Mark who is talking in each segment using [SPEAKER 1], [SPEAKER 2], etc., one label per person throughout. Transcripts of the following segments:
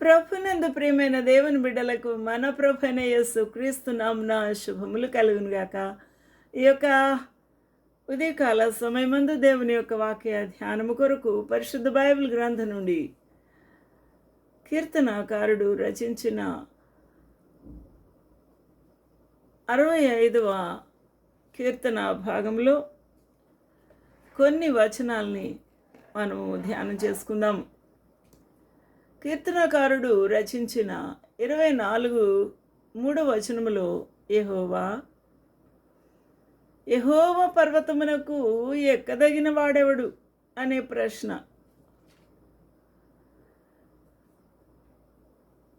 [SPEAKER 1] ప్రభునందు ప్రియమైన దేవుని బిడ్డలకు మన ప్రభున యేసు క్రీస్తు నామున శుభములు కలుగునుగాక ఈ యొక్క ఉదయకాల సమయమందు దేవుని యొక్క వాక్య ధ్యానము కొరకు పరిశుద్ధ బైబిల్ గ్రంథం నుండి కీర్తనాకారుడు రచించిన అరవై ఐదవ కీర్తన భాగంలో కొన్ని వచనాల్ని మనము ధ్యానం చేసుకుందాం. కీర్తనకారుడు రచించిన ఇరవై నాలుగు మూడవ వచనములో ఎహోవా యహోవ పర్వతమునకు ఎక్కదగిన వాడెవడు? అనే ప్రశ్న.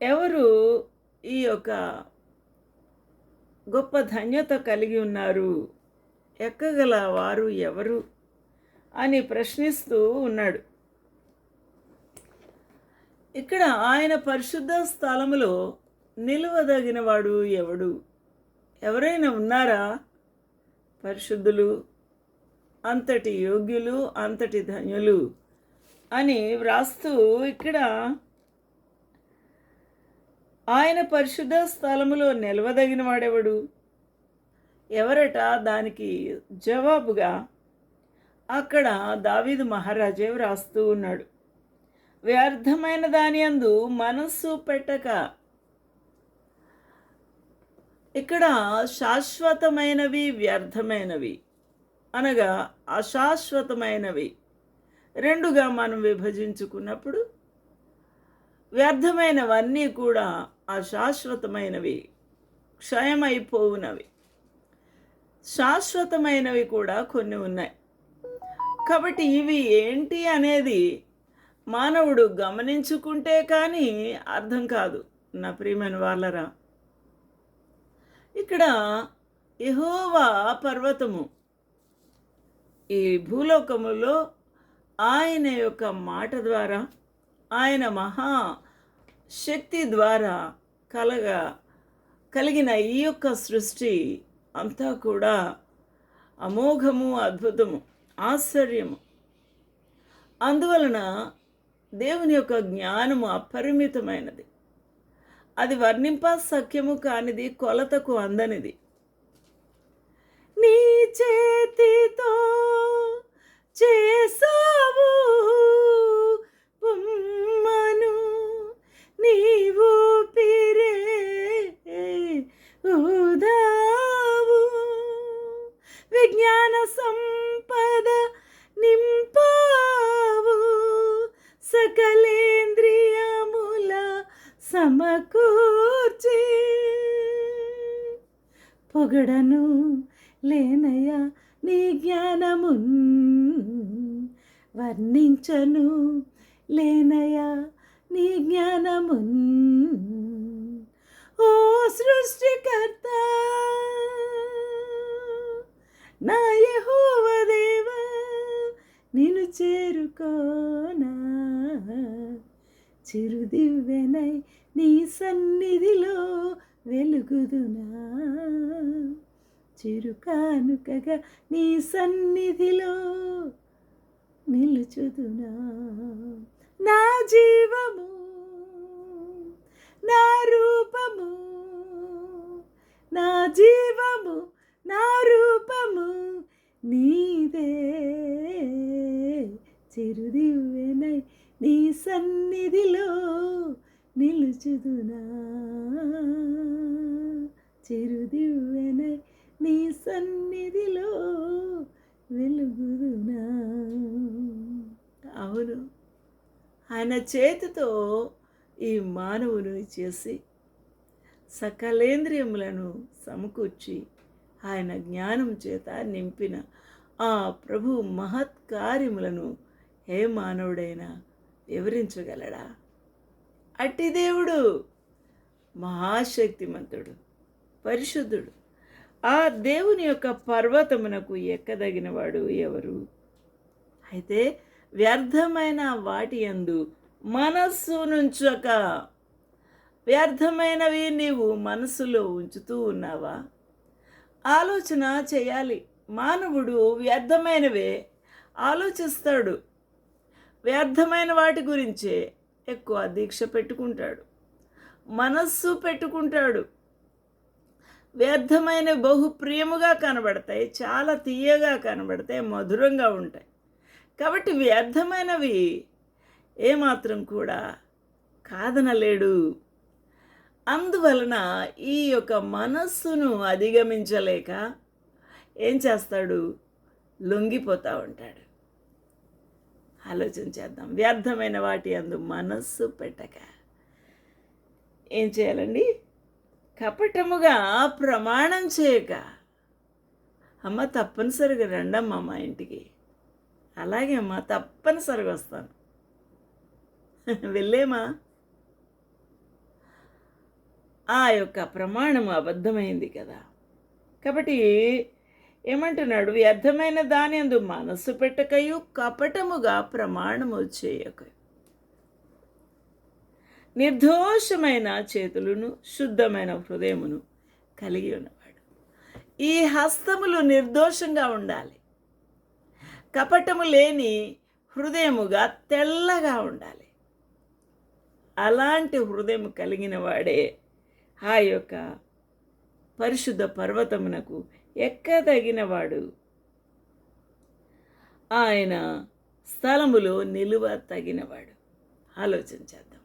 [SPEAKER 1] ఎవరు ఈ యొక్క గొప్ప ధన్యత కలిగి ఉన్నారు? ఎక్కగల వారు ఎవరు? అని ప్రశ్నిస్తూ ఉన్నాడు. ఇక్కడ ఆయన పరిశుద్ధ స్థలములో నిలువదగినవాడు ఎవడు? ఎవరైనా ఉన్నారా? పరిశుద్ధులు అంతటి యోగ్యులు అంతటి ధన్యులు అని వ్రాస్తూ ఇక్కడ ఆయన పరిశుద్ధ స్థలములో నిలవదగిన వాడెవడు ఎవరట? దానికి జవాబుగా అక్కడ దావీదు మహారాజే వ్రాస్తూ ఉన్నాడు. వ్యర్థమైన దాని అందు మనస్సు పెట్టక. ఇక్కడ శాశ్వతమైనవి వ్యర్థమైనవి. అనగా అశాశ్వతమైనవి. రెండుగా మనం విభజించుకున్నప్పుడు వ్యర్థమైనవన్నీ కూడా అశాశ్వతమైనవి క్షయమైపోవునవి. శాశ్వతమైనవి కూడా కొన్ని ఉన్నాయి. కాబట్టి ఇవి ఏంటి అనేది మానవుడు గమనించుకుంటే కానీ అర్థం కాదు నా ప్రియమైన వాళ్ళరా ఇక్కడ యహోవా పర్వతము. ఈ భూలోకములో ఆయన యొక్క మాట ద్వారా ఆయన మహా శక్తి ద్వారా కలగా కలిగిన ఈ యొక్క సృష్టి అంతా కూడా అమోఘము అద్భుతము ఆశ్చర్యము. అందువలన దేవుని యొక్క జ్ఞానము అపరిమితమైనది. అది వర్ణింప సఖ్యము కానిది కొలతకు అందనిది. నీ చేతితో చేసావు బొమ్మను నీవు పిరే విజ్ఞాన సంపద సకలేంద్రియముల సమకూర్చి. పొగడను లేనయ నీ జ్ఞానమున్? వర్ణించను లేనయ నీ జ్ఞానమున్? చిరుదివ్వెనై నీ సన్నిధిలో వెలుగుదునా? చిరుకానుకగా నీ సన్నిధిలో నిలుచుదునా? నా జీవము నా రూపము నా జీవము నా రూపము చిరుదివ్వెనై నీ సన్నిధిలో నిలుచుదునా? చిరుదివ్వెనై నీ సన్నిధిలో వెలుగుదునా? అవును. ఆయన చేతితో ఈ మానవును చేసి సకలేంద్రియములను సమకూర్చి ఆయన జ్ఞానం చేత నింపిన ఆ ప్రభు మహత్ కార్యములను ఏ మానవుడైనా వివరించగలడా? అట్టి దేవుడు మహాశక్తిమంతుడు పరిశుద్ధుడు. ఆ దేవుని యొక్క పర్వతమునకు ఎక్కదగినవాడు ఎవరు? అయితే వ్యర్థమైన వాటి యందు మనస్సు నుంచక. వ్యర్థమైనవి నీవు మనసులో ఉంచుతూ ఉన్నావా? ఆలోచన చేయాలి. మానవుడు వ్యర్థమైనవే ఆలోచిస్తాడు. వ్యర్థమైన వాటి గురించే ఎక్కువ దీక్ష పెట్టుకుంటాడు. మనస్సు పెట్టుకుంటాడు. వ్యర్థమైన బహు ప్రియముగా కనబడతాయి చాలా తీయగా కనబడతాయి మధురంగా ఉంటాయి. కాబట్టి వ్యర్థమైనవి ఏమాత్రం కూడా కాదనలేడు. అందువలన ఈ యొక్క మనస్సును అధిగమించలేక ఏం చేస్తాడు? లొంగిపోతూ ఉంటాడు. ఆలోచన చేద్దాం. వ్యర్థమైన వాటి అందు మనస్సు పెట్టక. ఏం చేయాలండి? కపటముగా ప్రమాణం చేయక. అమ్మ తప్పనిసరిగా రండమ్మా మా ఇంటికి. అలాగే అమ్మ తప్పనిసరిగా వస్తాను. వెళ్ళేమా? ఆ యొక్క ప్రమాణం అబద్ధమైంది కదా. కాబట్టి ఏమంటున్నాడు? వ్యర్థమైన దాని అందు మనస్సు పెట్టకయు కపటముగా ప్రమాణము చేయక నిర్దోషమైన చేతులను శుద్ధమైన హృదయమును కలిగి ఉన్నవాడు. ఈ హస్తములు నిర్దోషంగా ఉండాలి. కపటము లేని హృదయముగా తెల్లగా ఉండాలి. అలాంటి హృదయం కలిగిన వాడే ఆ యొక్క పరిశుద్ధ పర్వతమునకు ఎక్కదగినవాడు. ఆయన స్థలములో నిలువ తగినవాడు ఆలోచన చేద్దాం.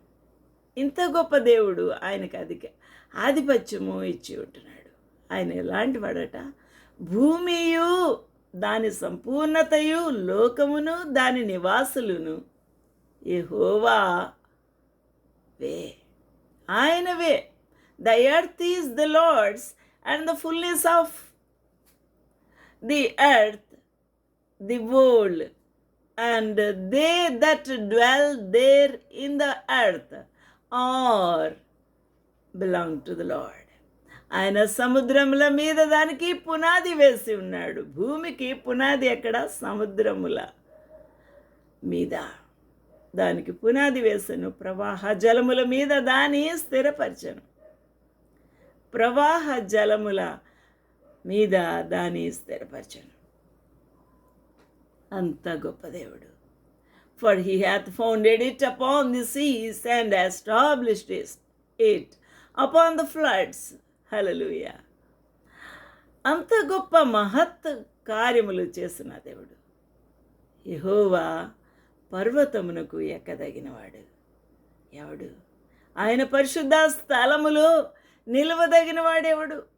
[SPEAKER 1] ఇంత గొప్ప దేవుడు ఆయనకు అధిక ఆధిపత్యము ఇచ్చి ఉంటున్నాడు. ఆయన ఎలాంటి వాడట? భూమియు దాని సంపూర్ణతయు లోకమును దాని నివాసులను. ఎహోవా వే. ఆయనవే. The earth is the Lord's and the fulness of the earth the world, and they that dwell therein the earth are belong to the Lord ఆయన సముద్రముల మీద దానికి పునాది వేసి ఉన్నాడు. భూమికి పునాది ఎక్కడ? సముద్రముల మీద. దానికి పునాది వేసను. ప్రవాహ జలముల మీద దాని స్థిరపరచను. ప్రవాహ జలముల మీద దాని స్థిరపరచను. అంత గొప్ప దేవుడు. For he hath founded it upon the seas and established it upon the floods హలలుయ అంత గొప్ప మహత్ కార్యములు చేసిన దేవుడు. యహోవా పర్వతమునకు ఎక్కదగినవాడు. ఎవడు? ఆయన పరిశుద్ధ స్థలములో నిలవదగినవాడెవడు?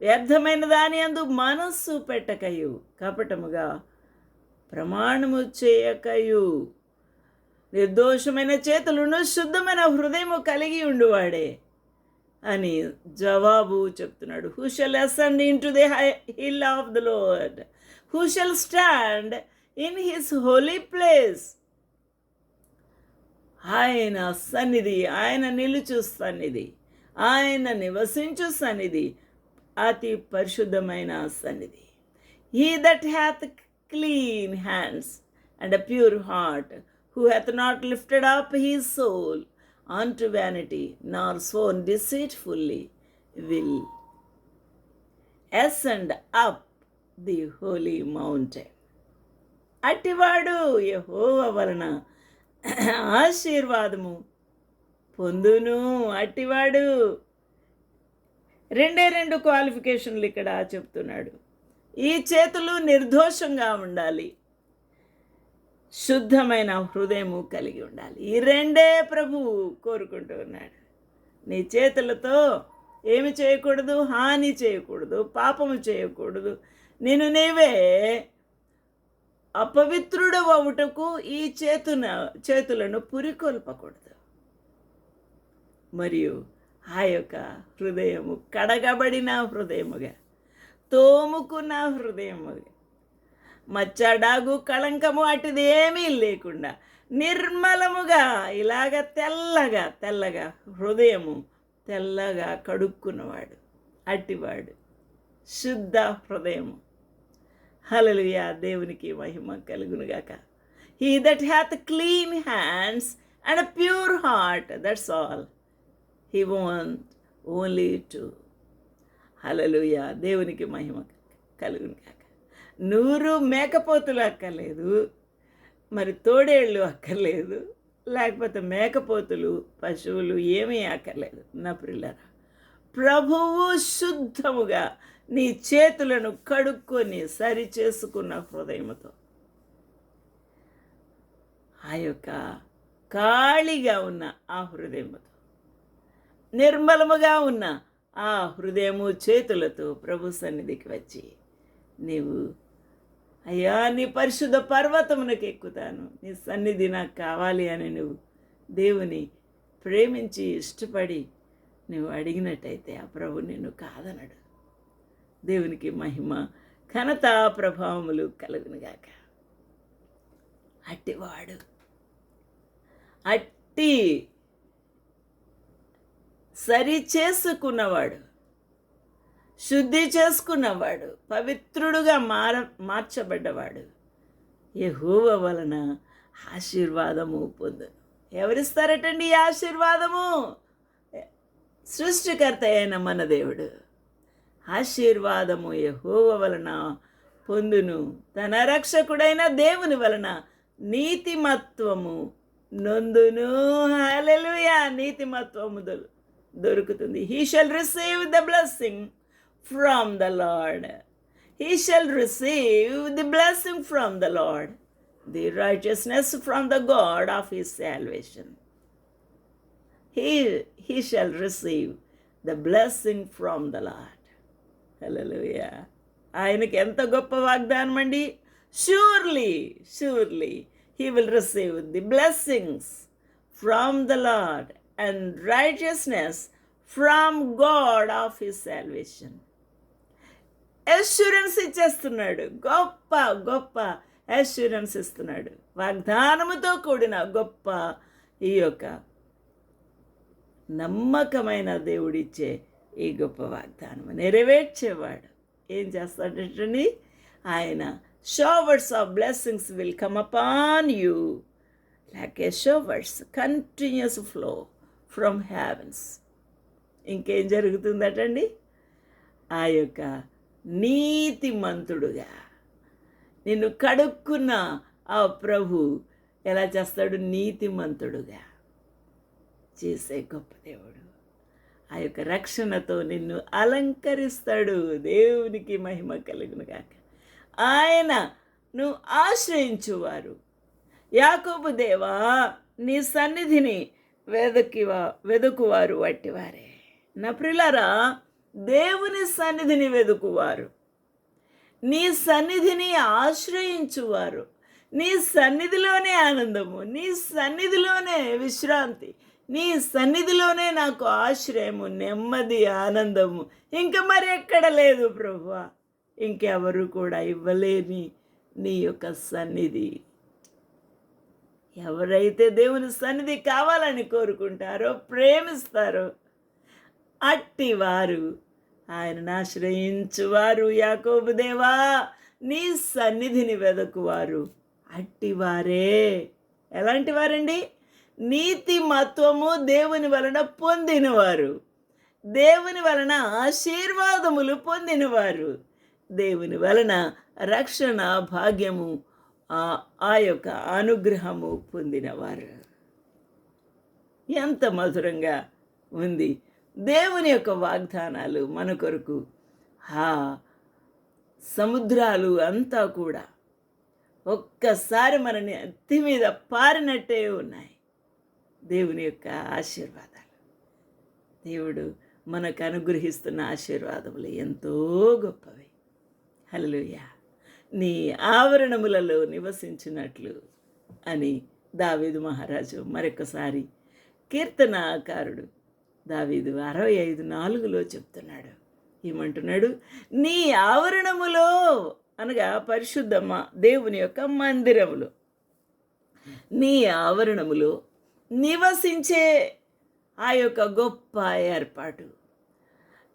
[SPEAKER 1] వ్యర్థమైన దాని అందు మనస్సు పెట్టకయు కపటముగా ప్రమాణము చేయకయు. నిర్దోషమైన చేతులను శుద్ధమైన హృదయము కలిగి ఉండువాడే అని జవాబు చెప్తున్నాడు. Who shall ascend into the hill of the Lord who shall stand in his holy place ఆయన సన్నిధి ఆయన నిలుచు సన్నిధి ఆయన నివసించు సన్నిధి అతి పరిశుద్ధమైన సన్నిధి. He that hath clean hands and a pure heart who hath not lifted up his soul unto vanity nor sworn deceitfully will ascend up the holy mountain అట్టివాడు యహోవ వలన ఆశీర్వాదము పొందును. అట్టివాడు రెండే రెండు క్వాలిఫికేషన్లు ఇక్కడ చెప్తున్నాడు. ఈ చేతులు నిర్దోషంగా ఉండాలి. శుద్ధమైన హృదయము కలిగి ఉండాలి. ఈ రెండే ప్రభువు కోరుకుంటూ ఉన్నాడు. నీ చేతులతో ఏమి చేయకూడదు? హాని చేయకూడదు. పాపము చేయకూడదు. నేను నీవే అపవిత్రుడు అవుటకు ఈ చేతున చేతులను పురికొల్పకూడదు. మరియు ఆ యొక్క హృదయము కడగబడిన హృదయముగా తోముకున్న హృదయముగా. మచ్చడాగు కళంకము అటుది ఏమీ లేకుండా నిర్మలముగా ఇలాగ తెల్లగా తెల్లగా హృదయము తెల్లగా కడుక్కున్నవాడు అట్టివాడు శుద్ధ హృదయము. హలలుయా దేవునికి మహిమ కలుగునుగాక. He that hath clean hands and pure heart that's all he want only to హలలుయ దేవునికి మహిమ కలుగునుగాక నూరు మేకపోతులు అక్కర్లేదు. మరి తోడేళ్ళు అక్కర్లేదు. లేకపోతే మేకపోతులు పశువులు ఏమీ అక్కర్లేదు. నా పిల్లరా ప్రభువు శుద్ధముగా నీ చేతులను కడుక్కొని సరి చేసుకున్న హృదయముతో. ఆ యొక్క ఖాళీగా ఉన్న ఆ హృదయముతో. నిర్మలముగా ఉన్న ఆ హృదయము చేతులతో ప్రభు సన్నిధికి వచ్చి నీవు అయ్యా నీ పరిశుద్ధ పర్వతమునకు ఎక్కుతాను. నీ సన్నిధి నాకు కావాలి అని నువ్వు దేవుని ప్రేమించి ఇష్టపడి నువ్వు అడిగినట్టయితే ఆ ప్రభు నిన్ను కాదనడు. దేవునికి మహిమ ఘనత ప్రభావములు కలుగునుగాక అట్టివాడు అట్టి సరి చేసుకున్నవాడు శుద్ధి చేసుకున్నవాడు పవిత్రుడుగా మార మార్చబడ్డవాడు. యహూవ వలన ఆశీర్వాదము పొందును. ఎవరిస్తారటండి ఆశీర్వాదము? సృష్టికర్త అయిన మన దేవుడు. ఆశీర్వాదము యెహోవ వలన పొందును. తన రక్షకుడైన దేవుని వలన నీతిమత్వము నొందును. హల్లెలూయా! నీతిమత్వము దొరుకుతుంది he shall receive the blessing from the Lord he shall receive the blessing from the Lord the righteousness from the God of his salvation he, he shall receive the blessing from the Lord. Hallelujah. ఆయనకి ఎంత గొప్ప వాగ్దానం అండి? Surely surely he will receive the blessings from the Lord and righteousness from God of his salvation assurance ఇచ్చేస్తున్నాడు. గొప్ప గొప్ప assurance ఇస్తున్నాడు. వాగ్దానముతో కూడిన గొప్ప ఈ యొక్క నమ్మకమైన దేవుడిచ్చే ఈ గొప్ప వాగ్దానం నెరవేర్చేవాడు. ఏం చేస్తాడంటండి ఆయన showers of blessings will come upon you like a showers continuous flow from heavens ఇంకేం జరుగుతుందటండి? ఆ యొక్క నీతిమంతుడుగా. నిన్ను కడుక్కున్న ఆ ప్రభు ఎలా చేస్తాడు? నీతిమంతుడుగా చేసే గొప్ప దేవుడు. ఆ యొక్క రక్షణతో నిన్ను అలంకరిస్తాడు. దేవునికి మహిమ కలుగును కాక ఆయన నువ్వు ఆశ్రయించువారు. యాకోబు దేవా నీ సన్నిధిని వెదకివా వెదుకువారు వట్టివారే. నా ప్రిలరా దేవుని సన్నిధిని వెదుకువారు. నీ సన్నిధిని ఆశ్రయించువారు. నీ సన్నిధిలోనే ఆనందము నీ సన్నిధిలోనే విశ్రాంతి నీ సన్నిధిలోనే నాకు ఆశ్రయము నెమ్మది ఆనందము. ఇంకా మరి ఎక్కడ లేదు ప్రభు ఇంకెవరు కూడా ఇవ్వలేని నీ యొక్క సన్నిధి. ఎవరైతే దేవుని సన్నిధి కావాలని కోరుకుంటారో ప్రేమిస్తారో అట్టి వారు ఆయనను ఆశ్రయించువారు. యాకోబు దేవా నీ సన్నిధిని వెదకువారు. అట్టివారే. ఎలాంటి వారండి నీతి మత్వము దేవుని వలన పొందినవారు. దేవుని వలన ఆశీర్వాదములు పొందినవారు. దేవుని వలన రక్షణ భాగ్యము ఆ ఆ యొక్క అనుగ్రహము పొందినవారు. ఎంత మధురంగా ఉంది. దేవుని యొక్క వాగ్దానాలు మన కొరకు. ఆ సముద్రాలు అంతా కూడా ఒక్కసారి మనని అత్తి మీద పారినట్టే ఉన్నాయి. దేవుని యొక్క ఆశీర్వాదాలు. దేవుడు మనకు అనుగ్రహిస్తున్న ఆశీర్వాదములు ఎంతో గొప్పవి. హలోయా నీ ఆవరణములలో నివసించినట్లు అని దావీదు మహారాజు మరొకసారి కీర్తనాకారుడు దావీదు అరవై ఐదు నాలుగులో చెప్తున్నాడు. ఏమంటున్నాడు? నీ ఆవరణములో అనగా పరిశుద్ధమ్మ దేవుని యొక్క మందిరములో. నీ ఆవరణములో నివసించే ఆ యొక్క గొప్ప ఏర్పాటు.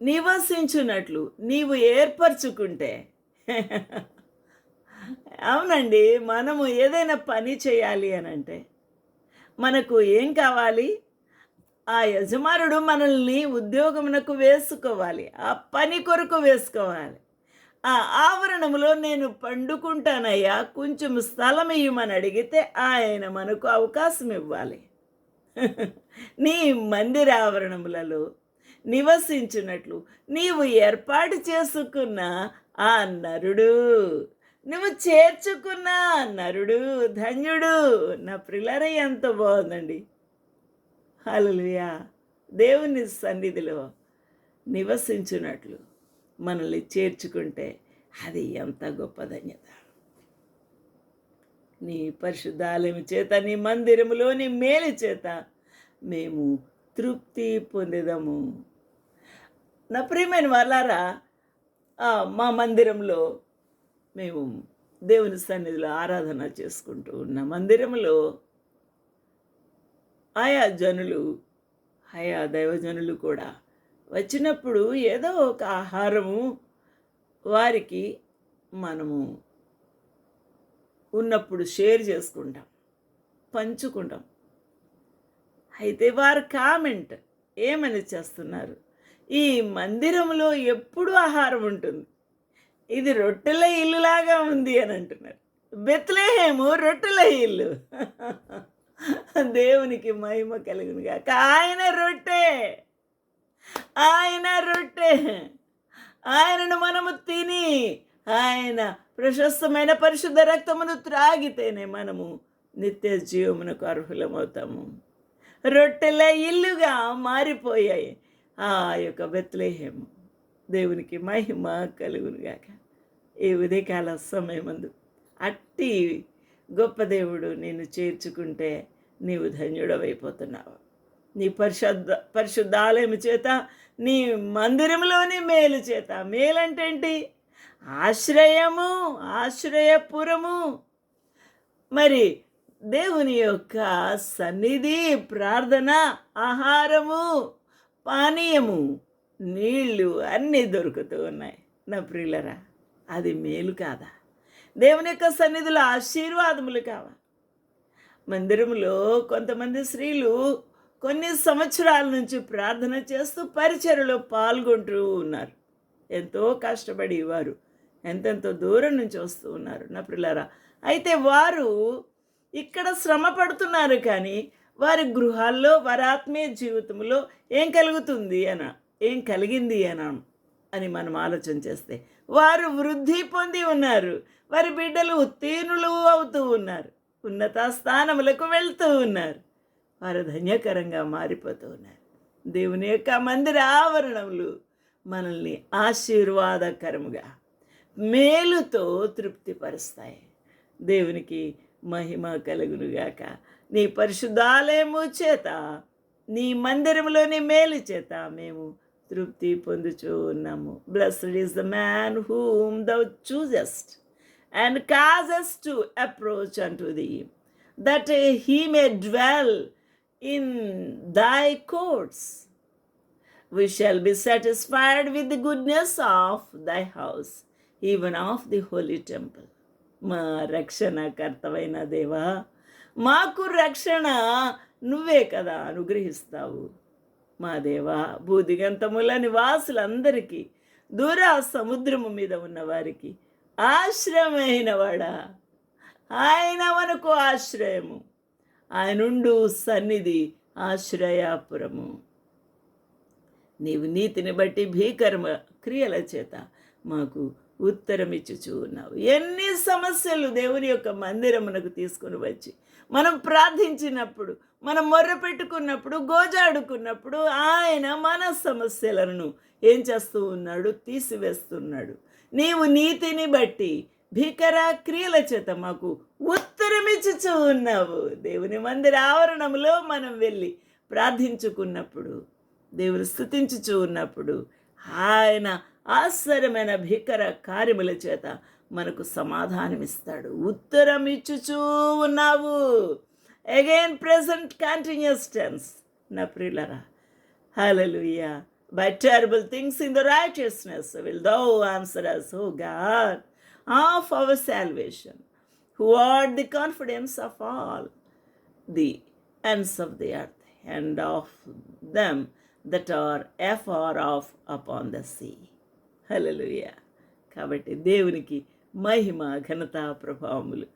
[SPEAKER 1] నివసించున్నట్లు నీవు ఏర్పరచుకుంటే అవునండి. మనము ఏదైనా పని చేయాలి అని అంటే మనకు ఏం కావాలి? ఆ యజమానుడు మనల్ని ఉద్యోగమునకు వేసుకోవాలి. ఆ పని కొరకు వేసుకోవాలి. ఆ ఆవరణములో నేను పండుకుంటానయ్యా. కొంచెం స్థలం ఇవ్వమని అడిగితే ఆయన మనకు అవకాశం ఇవ్వాలి. నీ మందిర ఆవరణములలో నివసించినట్లు నీవు ఏర్పాటు చేసుకున్న ఆ నరుడు నువ్వు చేర్చుకున్న నరుడు ధన్యుడు నా ప్రిలర ఎంత బాగుందండి. హల్లెలూయా. దేవుని సన్నిధిలో నివసించినట్లు మనల్ని చేర్చుకుంటే అది ఎంత గొప్ప ధన్యత. నీ పరిశుద్ధాలయం చేత నీ మందిరములోని మేలు చేత మేము తృప్తి పొందేదాము. నా ప్రియమైన వాళ్ళారా మా మందిరంలో మేము దేవుని సన్నిధిలో ఆరాధన చేసుకుంటూ ఉన్న. మందిరంలో ఆయా జనులు ఆయా దైవజనులు కూడా వచ్చినప్పుడు ఏదో ఒక ఆహారము వారికి మనము ఉన్నప్పుడు షేర్ చేసుకుంటాం పంచుకుంటాం. అయితే వారు కామెంట్ ఏమని చేస్తున్నారు? ఈ మందిరంలో ఎప్పుడు ఆహారం ఉంటుంది? ఇది రొట్టెల ఇల్లులాగా ఉంది అని అంటున్నారు. బెత్లేహేము రొట్టెల ఇల్లు. దేవునికి మహిమ కలుగును కాక ఆయన రొట్టె. ఆయన రొట్టె. ఆయనను మనము తిని ఆయన ప్రశస్తమైన పరిశుద్ధ రక్తమును త్రాగితేనే మనము నిత్య జీవమునకు అర్హులమవుతాము. రొట్టెల ఇల్లుగా మారిపోయాయి ఆ యొక్క బెత్లేహేము. దేవునికి మహిమ కలుగునుగాక ఈ ఉదయకాల సమయమందు. అట్టి గొప్ప దేవుడు నేను చేర్చుకుంటే నీవు ధన్యుడవైపోతున్నావు. నీ పరిశుద్ధ పరిశుద్ధాలయం చేత నీ మందిరంలోని మేలు చేత. మేలంటే ఏంటి? ఆశ్రయము ఆశ్రయపురము. మరి దేవుని యొక్క సన్నిధి ప్రార్థన ఆహారము పానీయము నీళ్ళు అన్నీ దొరుకుతూ ఉన్నాయి. నా ప్రియులరా అది మేలు కాదా? దేవుని యొక్క సన్నిధిలో ఆశీర్వాదములు కావా? మందిరంలో కొంతమంది స్త్రీలు కొన్ని సంవత్సరాల నుంచి ప్రార్థన చేస్తూ పరిచయలో పాల్గొంటూ ఉన్నారు. ఎంతో కష్టపడి వారు ఎంతెంతో దూరం నుంచి వస్తూ ఉన్నారు. నా పిల్లరా అయితే వారు ఇక్కడ శ్రమ పడుతున్నారు కానీ వారి గృహాల్లో వారి ఆత్మీయ జీవితంలో ఏం కలుగుతుంది అన ఏం కలిగింది అన అని మనం ఆలోచన చేస్తే వారు వృద్ధి పొంది ఉన్నారు. వారి బిడ్డలు ఉత్తీర్ణులు అవుతూ ఉన్నారు. ఉన్నత స్థానములకు వెళ్తూ ఉన్నారు. వారు ధన్యకరంగా మారిపోతూ ఉన్నారు. దేవుని యొక్క మందిర ఆవరణములు మనల్ని ఆశీర్వాదకరముగా మేలుతో తృప్తిపరుస్తాయి. దేవునికి మహిమ కలుగునుగాక. నీ పరిశుద్ధాలయము చేత నీ మందిరంలోని మేలు చేత మేము తృప్తి పొందుచూ ఉన్నాము blessed is the man whom thou choosest and causes to approach unto thee that he may dwell in thy courts we shall be satisfied with the goodness of thy house, even of the holy temple. మా రక్షణకర్తవైన దేవా మాకు రక్షణ నువ్వే కదా అనుగ్రహిస్తావు. మా దేవా భూదిగంతముల నివాసులందరికీ దూర సముద్రము మీద ఉన్నవారికి ఆశ్రయమైన వాడా ఆయన మనకు ఆశ్రయము. ఆయనుండు సన్నిధి ఆశ్రయాపురము. నీవు నీతిని బట్టి భీకరమ క్రియల చేత మాకు ఉత్తరం ఇచ్చుచూ ఉన్నావు. ఎన్ని సమస్యలు దేవుని యొక్క మందిరమునకు తీసుకొని వచ్చి మనం ప్రార్థించినప్పుడు మనం మొర్ర పెట్టుకున్నప్పుడు గోజాడుకున్నప్పుడు ఆయన మన సమస్యలను ఏం చేస్తూ ఉన్నాడు? తీసివేస్తున్నాడు. నీవు నీతిని బట్టి భీకర క్రియల చేత మాకు ఉత్తరమిచ్చుచూ ఉన్నావు. దేవుని మందిర ఆవరణంలో మనం వెళ్ళి ప్రార్థించుకున్నప్పుడు దేవుని స్థుతించుచూ ఉన్నప్పుడు ఆయన ఆశ్చర్యమైన భీకర కార్యముల చేత మనకు సమాధానమిస్తాడు. ఉత్తరం ఇచ్చుచూ ఉన్నావు. అగైన్ ప్రెసెంట్ కంటిన్యూస్ టెన్స్ నా ప్రియులరా hallelujah by terrible things in the righteousness will thou answer us O God of our salvation who are the confidence of all the ends of the earth and of them that are afar off upon the sea. Hallelujah. కాబట్టి దేవునికి మహిమ ఘనత ప్రభావములు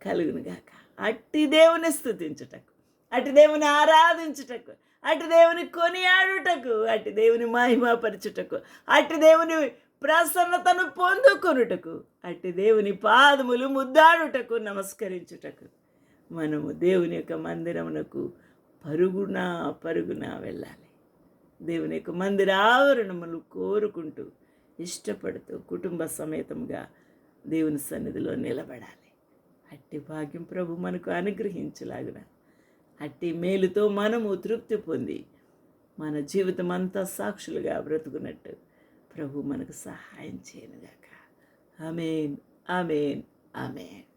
[SPEAKER 1] కలుగునుగాక అట్టి దేవుని స్థుతించుటకు అటు దేవుని ఆరాధించుటకు అటు దేవుని కొనియాడుటకు అటు దేవుని మహిమపరచుటకు అటు దేవుని ప్రసన్నతను పొందుకొనుటకు అటు దేవుని పాదములు ముద్దాడుటకు నమస్కరించుటకు మనము దేవుని యొక్క మందిరమునకు పరుగున పరుగున వెళ్ళాలి. దేవుని యొక్క మందిర ఆవరణములు కోరుకుంటూ ఇష్టపడుతూ కుటుంబ సమేతంగా దేవుని సన్నిధిలో నిలబడాలి. అట్టి భాగ్యం ప్రభు మనకు అనుగ్రహించలాగున. అట్టి మేలుతో మనము తృప్తి పొంది మన జీవితం అంతా సాక్షులుగా బ్రతుకున్నట్టు ప్రభు మనకు సహాయం చేయనుగాక. Amen amen amen.